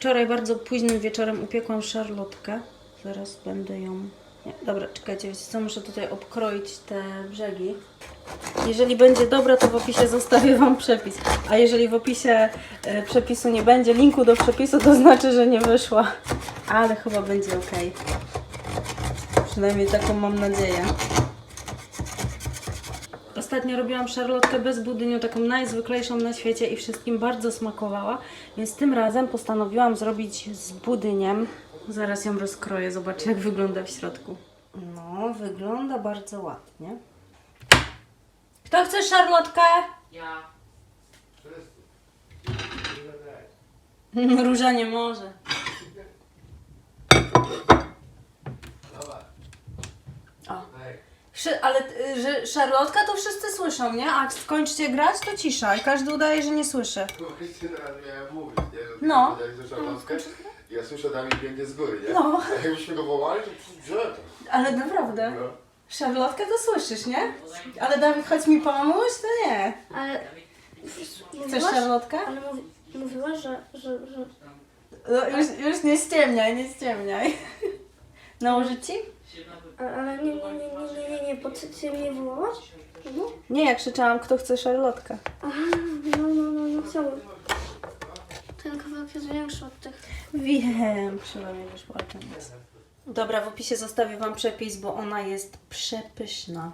Wczoraj bardzo późnym wieczorem upiekłam szarlotkę. Zaraz będę ją... Nie, dobra, czekajcie, wiecie co, muszę tutaj obkroić te brzegi. Jeżeli będzie dobra, to w opisie zostawię Wam przepis. A jeżeli w opisie e, przepisu nie będzie linku do przepisu, to znaczy, że nie wyszła. Ale chyba będzie ok. Przynajmniej taką mam nadzieję. Ostatnio robiłam szarlotkę bez budyniu, taką najzwyklejszą na świecie i wszystkim bardzo smakowała, więc tym razem postanowiłam zrobić z budyniem. Zaraz ją rozkroję, zobaczcie jak wygląda w środku. No, wygląda bardzo ładnie. Kto chce szarlotkę? Ja. Róża nie może. O. Wszy- ale y, że szarlotka to wszyscy słyszą, nie? A jak skończycie grać, to cisza i każdy udaje, że nie słyszy. Właśnie teraz miałem mówić, nie? Że No. Słyszę Polskę, ja słyszę Dawid biegnie z góry, nie? No. A jakbyśmy go wołali, to gdzie to? Ale naprawdę. No. Szarlotkę to słyszysz, nie? Ale Dawid, chodź mi pomóż, to nie. Ale Chcesz mówiłaś, szarlotkę? ale mówi, mówiłaś, że, że, że... No, już, już nie ściemniaj, nie ściemniaj. Nałożyć ci? Ale nie, nie, nie, nie, nie, nie, nie, bo ty, ty mnie wołałaś? No. Nie, ja krzyczałam, kto chce szarlotkę. Aha, no, no, no, no, chciałbym. Ten kawałek jest większy od tych. Wiem, przynajmniej wyszła teraz. Dobra, w opisie zostawię Wam przepis, bo ona jest przepyszna.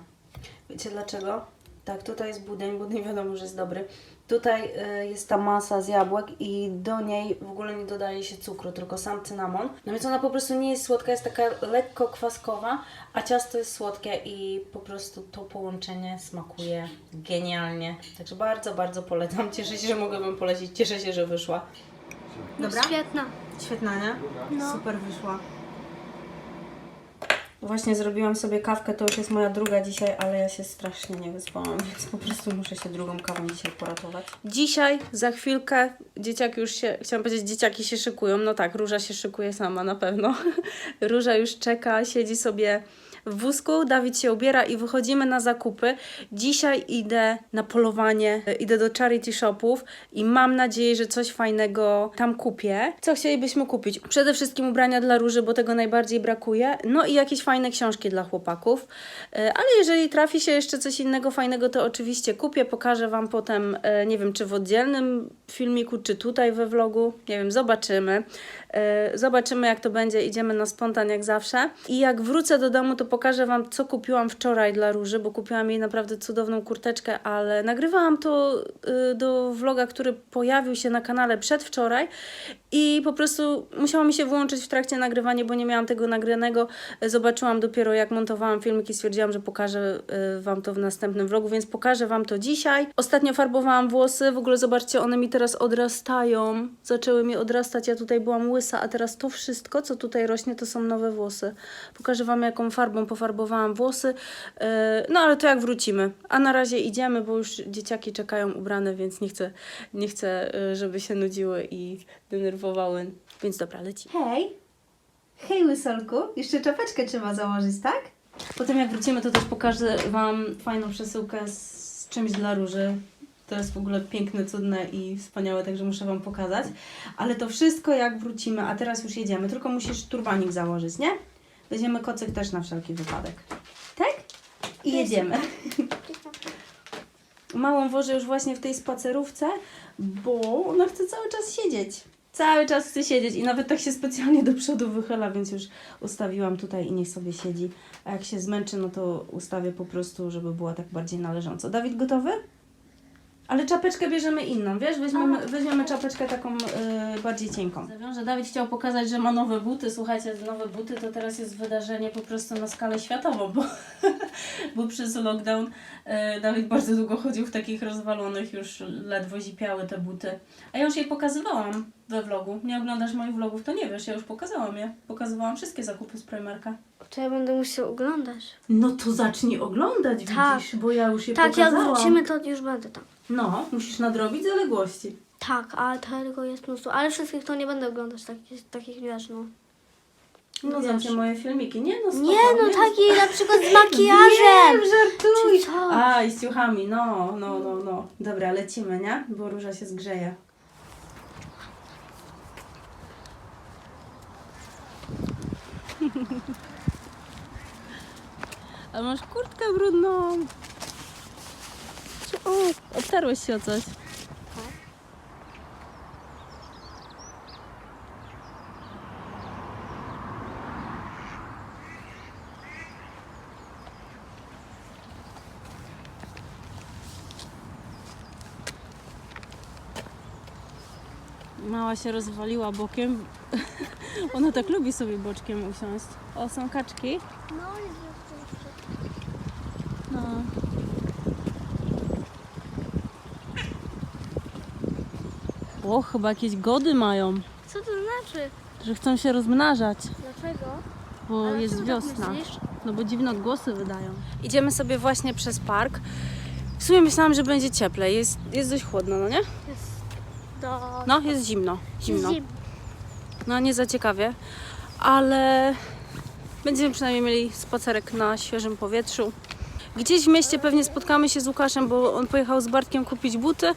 Wiecie dlaczego? Tak, tutaj jest budyń, budyń wiadomo, że jest dobry. Tutaj y, jest ta masa z jabłek i do niej w ogóle nie dodaje się cukru, tylko sam cynamon. No więc ona po prostu nie jest słodka, jest taka lekko kwaskowa, a ciasto jest słodkie i po prostu to połączenie smakuje genialnie. Także bardzo, bardzo polecam. Cieszę się, że mogę Wam polecić. Cieszę się, że wyszła. Dobra? Świetna. Świetna, nie? No. Super wyszła. Właśnie zrobiłam sobie kawkę, to już jest moja druga dzisiaj, ale ja się strasznie nie wyspałam, więc po prostu muszę się drugą kawą dzisiaj poratować. Dzisiaj, za chwilkę, dzieciaki już się, chciałam powiedzieć, dzieciaki się szykują. No tak, Róża się szykuje sama na pewno. Róża już czeka, siedzi sobie w wózku, Dawid się ubiera i wychodzimy na zakupy. Dzisiaj idę na polowanie, e, idę do charity shopów i mam nadzieję, że coś fajnego tam kupię. Co chcielibyśmy kupić? Przede wszystkim ubrania dla Róży, bo tego najbardziej brakuje. No i jakieś fajne książki dla chłopaków. E, Ale jeżeli trafi się jeszcze coś innego fajnego, to oczywiście kupię. Pokażę Wam potem, e, nie wiem, czy w oddzielnym filmiku, czy tutaj we vlogu. Nie wiem, zobaczymy. Zobaczymy, jak to będzie. Idziemy na spontan, jak zawsze. I jak wrócę do domu, to pokażę Wam, co kupiłam wczoraj dla Róży, bo kupiłam jej naprawdę cudowną kurteczkę, ale nagrywałam to y, do vloga, który pojawił się na kanale przedwczoraj i po prostu musiała mi się włączyć w trakcie nagrywania, bo nie miałam tego nagranego. Zobaczyłam dopiero, jak montowałam filmik i stwierdziłam, że pokażę y, Wam to w następnym vlogu, więc pokażę Wam to dzisiaj. Ostatnio farbowałam włosy, w ogóle zobaczcie, one mi teraz odrastają. Zaczęły mi odrastać, ja tutaj byłam łysa, a teraz to wszystko, co tutaj rośnie, to są nowe włosy. Pokażę Wam, jaką farbą pofarbowałam włosy. E, No ale to jak wrócimy. A na razie idziemy, bo już dzieciaki czekają ubrane, więc nie chcę, nie chcę e, żeby się nudziły i denerwowały. Więc dobra, leci. Hej! Hej, łysolku! Jeszcze czapeczkę trzeba założyć, tak? Potem jak wrócimy, to też pokażę Wam fajną przesyłkę z czymś dla Róży. To jest w ogóle piękne, cudne i wspaniałe, także muszę Wam pokazać. Ale to wszystko jak wrócimy, a teraz już jedziemy. Tylko musisz turbanik założyć, nie? Weźmiemy kocyk też na wszelki wypadek. Tak? I jedziemy. Małą wożę już właśnie w tej spacerówce, bo ona chce cały czas siedzieć. Cały czas chce siedzieć i nawet tak się specjalnie do przodu wychyla, więc już ustawiłam tutaj i niech sobie siedzi. A jak się zmęczy, no to ustawię po prostu, żeby była tak bardziej należąco. Dawid, gotowy? Ale czapeczkę bierzemy inną, wiesz? Weźmiemy, weźmiemy czapeczkę taką y, bardziej cienką. Zawiążę. Dawid chciał pokazać, że ma nowe buty. Słuchajcie, nowe buty to teraz jest wydarzenie po prostu na skalę światową, bo, bo przez lockdown y, Dawid bardzo długo chodził w takich rozwalonych, już ledwo zipiały te buty. A ja już je pokazywałam we vlogu. Nie oglądasz moich vlogów, to nie wiesz, ja już pokazałam je. Pokazywałam wszystkie zakupy z Primarka. To ja będę musiał oglądać. No to zacznij oglądać, Tak. widzisz, bo ja już je Tak, jak pokazałam. wrócimy, to już będę tam. No, musisz nadrobić zaległości. Tak, ale tego jest mnóstwo. Ale wszystkich to nie będę oglądać, takich, takich wiesz, no. No Wiesz. znacie moje filmiki. Nie no, spoko, Nie, no nie, taki na przykład z Wiem, makijażem. żartuj. Czy co? A, i z ciuchami, no, no, no, no. Dobra, lecimy, nie? Bo róża się zgrzeje. A masz kurtkę brudną. O, obtarłeś się o coś. Mała się rozwaliła bokiem. Ona tak lubi sobie boczkiem usiąść. O, są kaczki. No. O, chyba jakieś gody mają, Co to znaczy? że chcą się rozmnażać, Dlaczego? bo Ale jest czemu tak wiosna. myślisz? No bo dziwne odgłosy wydają. Idziemy sobie właśnie przez park. W sumie myślałam, że będzie cieplej. Jest, jest dość chłodno, no nie? Jest do... No, jest zimno. Zimno. Zim. No, nie za ciekawie, ale będziemy przynajmniej mieli spacerek na świeżym powietrzu. Gdzieś w mieście pewnie spotkamy się z Łukaszem, bo on pojechał z Bartkiem kupić buty.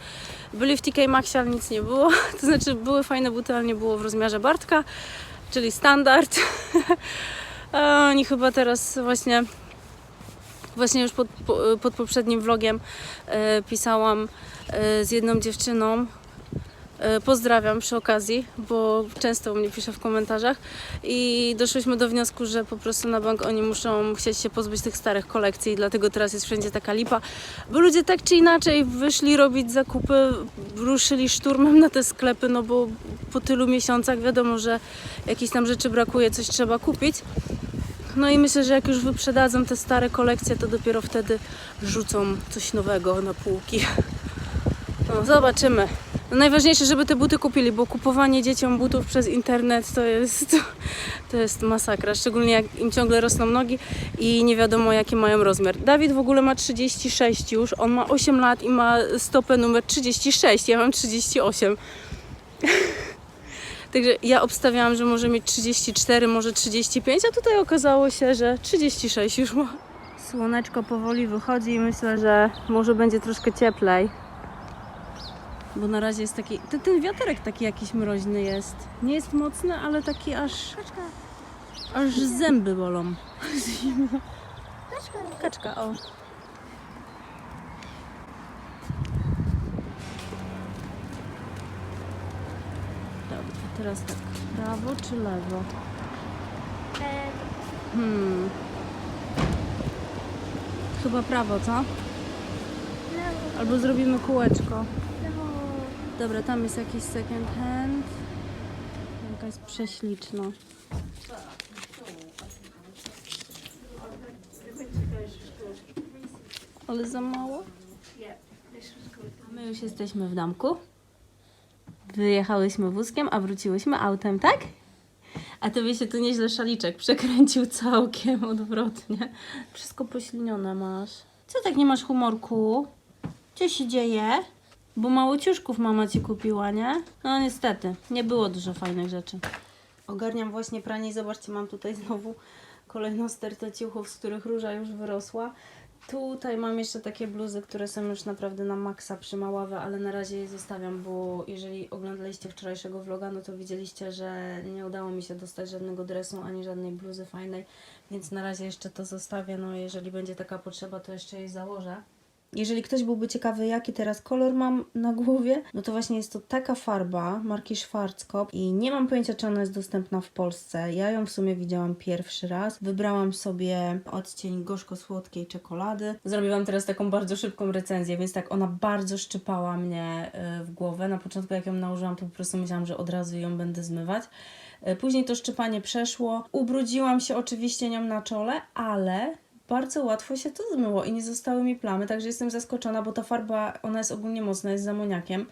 Byli w TK Maxie, ale nic nie było. To znaczy były fajne buty, ale nie było w rozmiarze Bartka, czyli standard. A Oni chyba teraz właśnie właśnie już pod, po- pod poprzednim vlogiem e, pisałam e, z jedną dziewczyną, Pozdrawiam przy okazji, bo często u mnie pisze w komentarzach i doszłyśmy do wniosku, że po prostu na bank oni muszą chcieć się pozbyć tych starych kolekcji dlatego teraz jest wszędzie taka lipa, bo ludzie tak czy inaczej wyszli robić zakupy, ruszyli szturmem na te sklepy, no bo po tylu miesiącach wiadomo, że jakieś tam rzeczy brakuje, coś trzeba kupić. No i myślę, że jak już wyprzedadzą te stare kolekcje, to dopiero wtedy rzucą coś nowego na półki. No, zobaczymy. No najważniejsze, żeby te buty kupili, bo kupowanie dzieciom butów przez internet to jest, to jest masakra. Szczególnie jak im ciągle rosną nogi i nie wiadomo jaki mają rozmiar. Dawid w ogóle ma 36 już, on ma 8 lat i ma stopę numer 36, ja mam 38. Także ja obstawiałam, że może mieć 34, może 35, a tutaj okazało się, że 36 już ma. Słoneczko powoli wychodzi i myślę, że może będzie troszkę cieplej. Bo na razie jest taki. Ten, ten wiaterek taki jakiś mroźny jest. Nie jest mocny, ale taki aż. Kaczka. aż zęby bolą. Kaczka. Kaczka, o. Dobra, teraz tak. Prawo czy lewo? Hmm. Chyba prawo, co? lewo. Albo zrobimy kółeczko. Lewo. Dobra, tam jest jakiś second hand. Jaka jest prześliczna. Ale za mało? A my już jesteśmy w domku. Wyjechałyśmy wózkiem, a wróciłyśmy autem, tak? A tobie się tu nieźle szaliczek przekręcił całkiem odwrotnie. Wszystko poślinione masz. Co tak nie masz humorku? Co się dzieje? Bo mało ciuszków mama ci kupiła, nie? No niestety, nie było dużo fajnych rzeczy. Ogarniam właśnie pranie i zobaczcie, mam tutaj znowu kolejną stertę ciuchów, z których róża już wyrosła. Tutaj mam jeszcze takie bluzy, które są już naprawdę na maksa przymaławe, ale na razie je zostawiam, bo jeżeli oglądaliście wczorajszego vloga, no to widzieliście, że nie udało mi się dostać żadnego dresu ani żadnej bluzy fajnej, więc na razie jeszcze to zostawię. No jeżeli będzie taka potrzeba, to jeszcze jej założę. Jeżeli ktoś byłby ciekawy, jaki teraz kolor mam na głowie, no to właśnie jest to taka farba marki Schwarzkopf i nie mam pojęcia, czy ona jest dostępna w Polsce. Ja ją w sumie widziałam pierwszy raz. Wybrałam sobie odcień gorzko-słodkiej czekolady. Zrobię Wam teraz taką bardzo szybką recenzję, więc tak, ona bardzo szczypała mnie y, w głowę. Na początku, jak ją nałożyłam, to po prostu myślałam, że od razu ją będę zmywać. Y, Później to szczypanie przeszło. Ubrudziłam się oczywiście nią na czole, ale bardzo łatwo się to zmyło i nie zostały mi plamy, także jestem zaskoczona, bo ta farba, ona jest ogólnie mocna, jest z amoniakiem,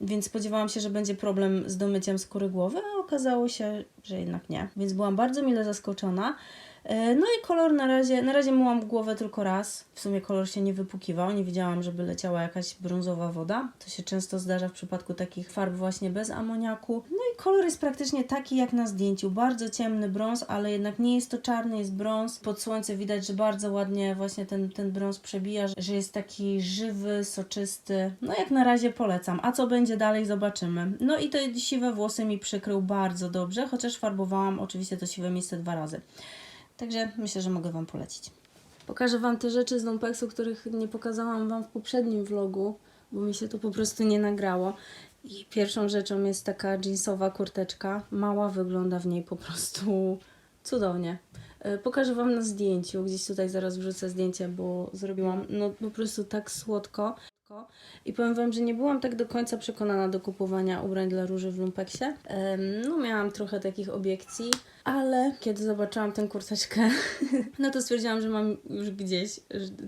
więc spodziewałam się, że będzie problem z domyciem skóry głowy, a okazało się, że jednak nie. Więc byłam bardzo mile zaskoczona. E, No i kolor na razie, na razie myłam głowę tylko raz. W sumie kolor się nie wypukiwał, nie widziałam, żeby leciała jakaś brązowa woda. To się często zdarza w przypadku takich farb właśnie bez amoniaku. No i kolor jest praktycznie taki jak na zdjęciu. Bardzo ciemny brąz, ale jednak nie jest to czarny, jest brąz. Pod słońce widać, że bardzo ładnie właśnie ten, ten brąz przebija, że- że jest taki żywy, soczysty. No jak na razie polecam. A co będzie dalej zobaczymy. No i te siwe włosy mi przykrył bardzo dobrze, chociaż farbowałam oczywiście to siwe miejsce dwa razy. Także myślę, że mogę Wam polecić. Pokażę Wam te rzeczy z Lumpeksu, których nie pokazałam Wam w poprzednim vlogu, bo mi się to po prostu nie nagrało. I pierwszą rzeczą jest taka jeansowa kurteczka. Mała, wygląda w niej po prostu cudownie. E, Pokażę Wam na zdjęciu, gdzieś tutaj zaraz wrzucę zdjęcie, bo zrobiłam no po prostu tak słodko. I powiem Wam, że nie byłam tak do końca przekonana do kupowania ubrań dla Róży w Lumpeksie. No miałam trochę takich obiekcji, ale kiedy zobaczyłam tę kurteczkę, no to stwierdziłam, że mam już gdzieś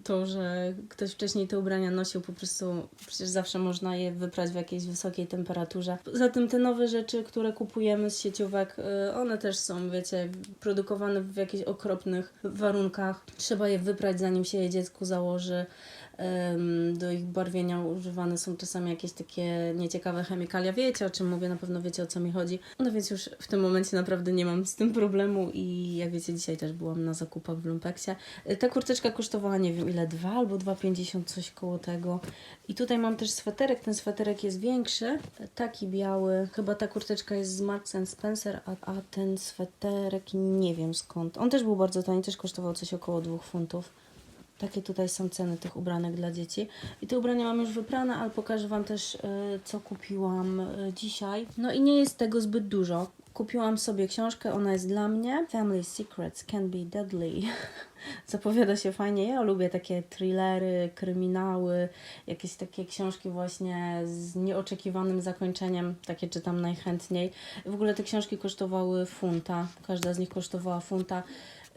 to, że ktoś wcześniej te ubrania nosił, po prostu przecież zawsze można je wyprać w jakiejś wysokiej temperaturze. Poza tym te nowe rzeczy, które kupujemy z sieciówek, y, one też są, wiecie, produkowane w jakichś okropnych warunkach. Trzeba je wyprać, zanim się je dziecku założy. Do ich barwienia używane są czasami jakieś takie nieciekawe chemikalia. Wiecie o czym mówię, na pewno wiecie o co mi chodzi. No więc już w tym momencie naprawdę nie mam z tym problemu i jak wiecie, dzisiaj też byłam na zakupach w Lumpeksie. Y, Ta kurteczka kosztowała nie wiem ile, 2 albo 2,50 coś koło tego. I tutaj mam też sweterek, ten sweterek jest większy, taki biały. Chyba ta kurteczka jest z Marks Spencer, a, a ten sweterek nie wiem skąd. On też był bardzo tani, też kosztował coś około 2 funtów. Takie tutaj są ceny tych ubranek dla dzieci. I te ubrania mam już wyprane, ale pokażę Wam też, y, co kupiłam y, dzisiaj. No i nie jest tego zbyt dużo. Kupiłam sobie książkę, ona jest dla mnie. Family Secrets Can Be Deadly. Zapowiada się fajnie. Ja lubię takie thrillery, kryminały, jakieś takie książki właśnie z nieoczekiwanym zakończeniem. Takie czytam najchętniej. W ogóle te książki kosztowały funta. Każda z nich kosztowała funta.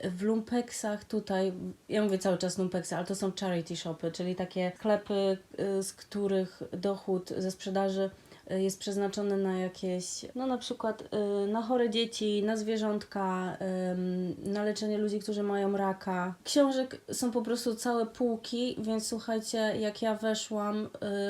W lumpeksach tutaj, ja mówię cały czas lumpeksy, ale to są charity shopy, czyli takie sklepy, y, z których dochód ze sprzedaży jest przeznaczony na jakieś, no na przykład y, na chore dzieci, na zwierzątka, na leczenie ludzi, którzy mają raka. Książek są po prostu całe półki, więc słuchajcie, jak ja weszłam,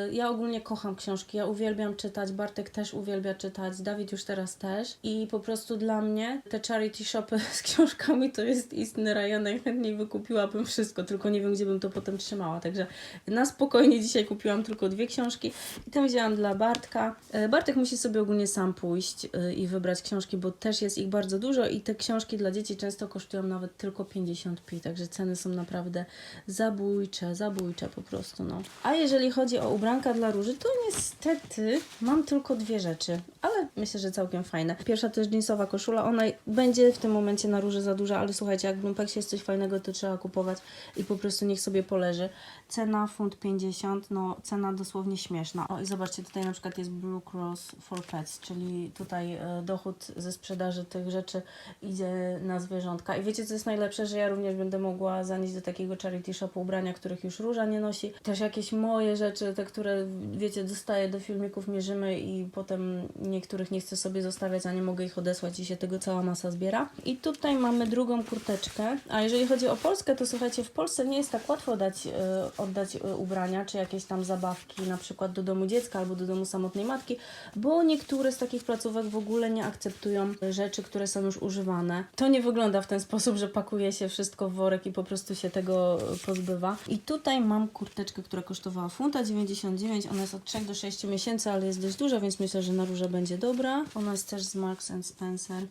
y, ja ogólnie kocham książki, ja uwielbiam czytać, Bartek też uwielbia czytać, Dawid już teraz też i po prostu dla mnie te charity shopy z książkami to jest istny raj, ja najchętniej wykupiłabym wszystko, tylko nie wiem, gdzie bym to potem trzymała, także na spokojnie dzisiaj kupiłam tylko dwie książki i tam wzięłam dla Bartka. E, Bartek musi sobie ogólnie sam pójść e, i wybrać książki, bo też jest ich bardzo dużo i te książki dla dzieci często kosztują nawet tylko 50p, także ceny są naprawdę zabójcze, zabójcze po prostu, no. A jeżeli chodzi o ubranka dla Róży, to niestety mam tylko dwie rzeczy, ale myślę, że całkiem fajne. Pierwsza to jest jeansowa koszula, ona będzie w tym momencie na Róży za duża, ale słuchajcie, jak w Lumpeksie jest coś fajnego, to trzeba kupować i po prostu niech sobie poleży. Cena funt 50, no cena dosłownie śmieszna. O i zobaczcie, tutaj na przykład jest Blue Cross for Pets, czyli tutaj e, dochód ze sprzedaży tych rzeczy idzie na zwierzątka. I wiecie co jest najlepsze, że ja również będę mogła zanieść do takiego charity shopu ubrania, których już Róża nie nosi. Też jakieś moje rzeczy, te, które wiecie, dostaję do filmików, mierzymy i potem niektórych nie chcę sobie zostawiać, a nie mogę ich odesłać i się tego cała masa zbiera. I tutaj mamy drugą kurteczkę. A jeżeli chodzi o Polskę, to słuchajcie, w Polsce nie jest tak łatwo dać, e, oddać e, ubrania, czy jakieś tam zabawki, na przykład do domu dziecka albo do domu samotnej matki, bo niektóre z takich placówek w ogóle nie akceptują rzeczy, które są już używane. To nie wygląda w ten sposób, że pakuje się wszystko w worek i po prostu się tego pozbywa. I tutaj mam kurteczkę, która kosztowała funta 99. Ona jest od 3 do 6 miesięcy, ale jest dość duża, więc myślę, że na róże będzie dobra. Ona jest też z Marks Spencer.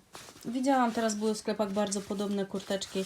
Widziałam, teraz były w sklepach bardzo podobne kurteczki.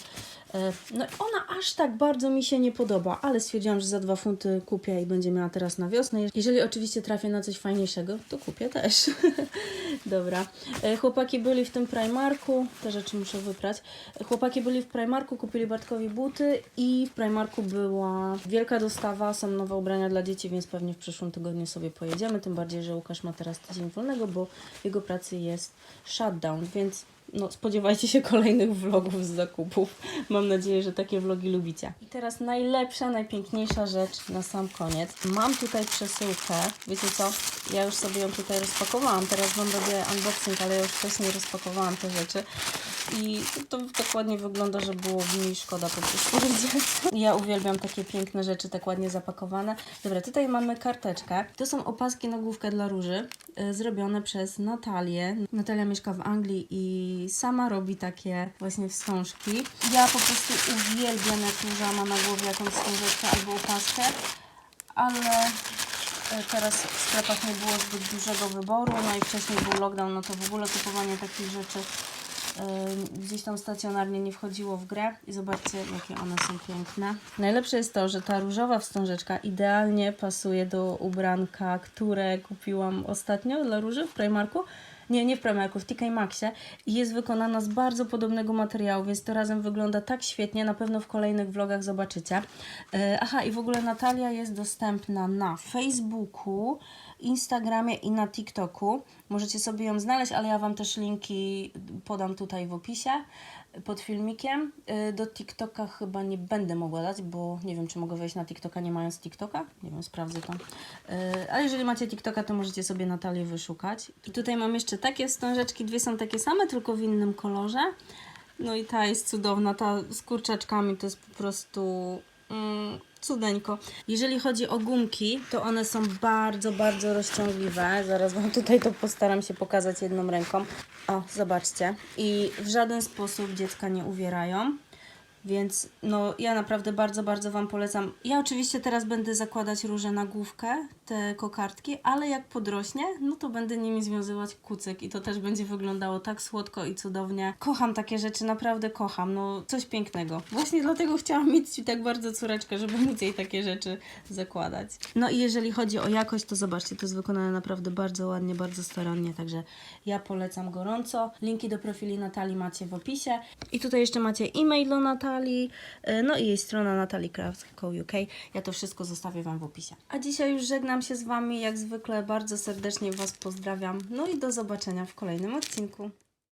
E, No ona aż tak bardzo mi się nie podoba, ale stwierdziłam, że za dwa funty kupię i będzie miała teraz na wiosnę. Jeżeli oczywiście trafię na coś fajniejszego, to kupię też. Dobra. E, Chłopaki byli w tym Primarku, te rzeczy muszę wyprać. E, Chłopaki byli w Primarku, kupili Bartkowi buty i w Primarku była wielka dostawa, są nowe ubrania dla dzieci, więc pewnie w przyszłym tygodniu sobie pojedziemy, tym bardziej, że Łukasz ma teraz tydzień wolnego, bo jego pracy jest shutdown, więc no, spodziewajcie się kolejnych vlogów z zakupów. Mam nadzieję, że takie vlogi lubicie. I teraz najlepsza, najpiękniejsza rzecz na sam koniec. Mam tutaj przesyłkę. Wiecie co? Ja już sobie ją tutaj rozpakowałam. Teraz Wam robię unboxing, ale ja już wcześniej rozpakowałam te rzeczy. I to tak ładnie wygląda, że było mi szkoda po prostu. Ja uwielbiam takie piękne rzeczy, tak ładnie zapakowane. Dobra, tutaj mamy karteczkę. To są opaski na główkę dla róży, zrobione przez Natalię. Natalia mieszka w Anglii i sama robi takie właśnie wstążki. Ja po prostu uwielbiam, jak ma na głowie jakąś wstążeczkę albo opaskę, ale E, Teraz w sklepach nie było zbyt dużego wyboru, no i wcześniej był lockdown, no to w ogóle kupowanie takich rzeczy gdzieś tam stacjonarnie nie wchodziło w grę. I zobaczcie, jakie one są piękne. Najlepsze jest to, że ta różowa wstążeczka idealnie pasuje do ubranka, które kupiłam ostatnio dla róży w Primarku. Nie, nie w Primarku, w TK Maxie i jest wykonana z bardzo podobnego materiału, więc to razem wygląda tak świetnie, na pewno w kolejnych vlogach zobaczycie. E, Aha, i w ogóle Natalia jest dostępna na Facebooku, Instagramie i na TikToku. Możecie sobie ją znaleźć, ale ja Wam też linki podam tutaj w opisie pod filmikiem. Y, Do TikToka chyba nie będę mogła dać, bo nie wiem, czy mogę wejść na TikToka nie mając TikToka. Nie wiem, sprawdzę to. Y, Ale jeżeli macie TikToka, to możecie sobie Natalię wyszukać. I tutaj mam jeszcze takie wstążeczki. Dwie są takie same, tylko w innym kolorze. No i ta jest cudowna. Ta z kurczaczkami to jest po prostu mm, cudeńko. Jeżeli chodzi o gumki, to one są bardzo, bardzo rozciągliwe. Zaraz Wam tutaj to postaram się pokazać jedną ręką. O, zobaczcie. I w żaden sposób dziecka nie uwierają. Więc no, ja naprawdę bardzo, bardzo Wam polecam. Ja oczywiście teraz będę zakładać róże na główkę, te kokardki, ale jak podrośnie, no to będę nimi związywać kucyk i to też będzie wyglądało tak słodko i cudownie. Kocham takie rzeczy, naprawdę kocham. No, coś pięknego. Właśnie dlatego chciałam mieć tak bardzo córeczkę, żeby móc jej takie rzeczy zakładać. No i jeżeli chodzi o jakość, to zobaczcie, to jest wykonane naprawdę bardzo ładnie, bardzo starannie, także ja polecam gorąco. Linki do profili Natalii macie w opisie. I tutaj jeszcze macie e-mail do Natalii, y, no i jej strona nataliecraft.co.uk. Ja to wszystko zostawię Wam w opisie. A dzisiaj już żegnam się z Wami, jak zwykle bardzo serdecznie Was pozdrawiam. No i do zobaczenia w kolejnym odcinku.